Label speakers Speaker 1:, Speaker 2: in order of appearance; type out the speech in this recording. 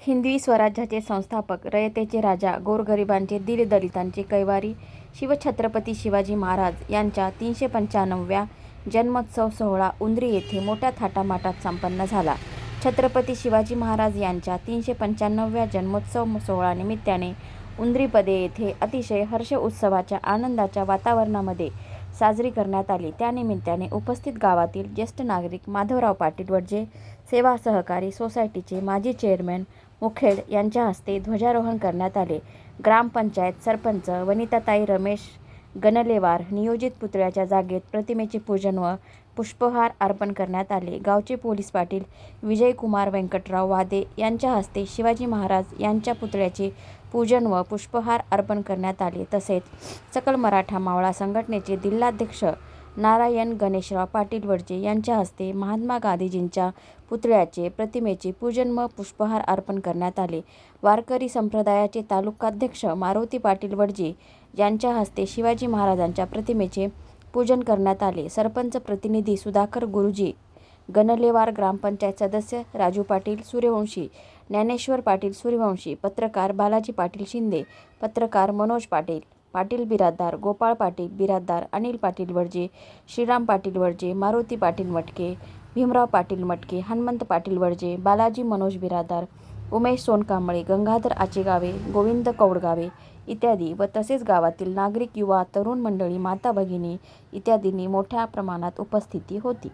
Speaker 1: हिंदवी स्वराज्याचे संस्थापक रयतेचे राजा गोरगरिबांचे दीनदलितांचे कैवारी शिवछत्रपती शिवाजी महाराज यांच्या तीनशे पंच्याण्णव्या जन्मोत्सव सोहळा उंद्री येथे मोठ्या थाटामाटात संपन्न झाला. छत्रपती शिवाजी महाराज यांच्या तीनशे पंच्याण्णव्या जन्मोत्सव सोहळ्यानिमित्ताने उंद्रीपदे येथे अतिशय हर्ष उत्सवाच्या आनंदाच्या वातावरणामध्ये साजरी करण्यात आली. त्यानिमित्ताने उपस्थित गावातील ज्येष्ठ नागरिक माधवराव पाटील वडजे सेवा सहकारी सोसायटीचे माजी चेअरमॅन मुखेड यांच्या हस्ते ध्वजारोहण करण्यात आले. ग्रामपंचायत सरपंच वनिताताई रमेश गणलेवार नियोजित पुतळ्याच्या जागेत प्रतिमेचे पूजन व पुष्पहार अर्पण करण्यात आले. गावचे पोलीस पाटील विजयकुमार व्यंकटराव वादे यांच्या हस्ते शिवाजी महाराज यांच्या पुतळ्याचे पूजन व पुष्पहार अर्पण करण्यात आले. तसेच सकल मराठा मावळा संघटनेचे जिल्हाध्यक्ष नारायण गणेशराव पाटील वडजे यांच्या हस्ते महात्मा गांधीजींच्या पुतळ्याचे प्रतिमेचे पूजन व पुष्पहार अर्पण करण्यात आले. वारकरी संप्रदायाचे तालुकाध्यक्ष मारुती पाटील वडजे यांच्या हस्ते शिवाजी महाराजांच्या प्रतिमेचे पूजन करण्यात आले. सरपंच प्रतिनिधी सुधाकर गुरुजी गणलेवार ग्रामपंचायत सदस्य राजू पाटील सूर्यवंशी ज्ञानेश्वर पाटील सूर्यवंशी पत्रकार बालाजी पाटील शिंदे पत्रकार मनोज पाटील पाटील बिराददार गोपाळ पाटील बिराददार अनिल पाटील वडजे श्रीराम पाटील वडजे मारुती पाटील मटके भीमराव पाटील मटके हनुमंत पाटील वडजे बालाजी मनोज बिरादार उमेश सोनकांबळे गंगाधर आचेगावे गोविंद कौडगावे इत्यादी व तसेच गावातील नागरिक युवा तरुण मंडळी माता भगिनी इत्यादींनी मोठ्या प्रमाणात उपस्थिती होती.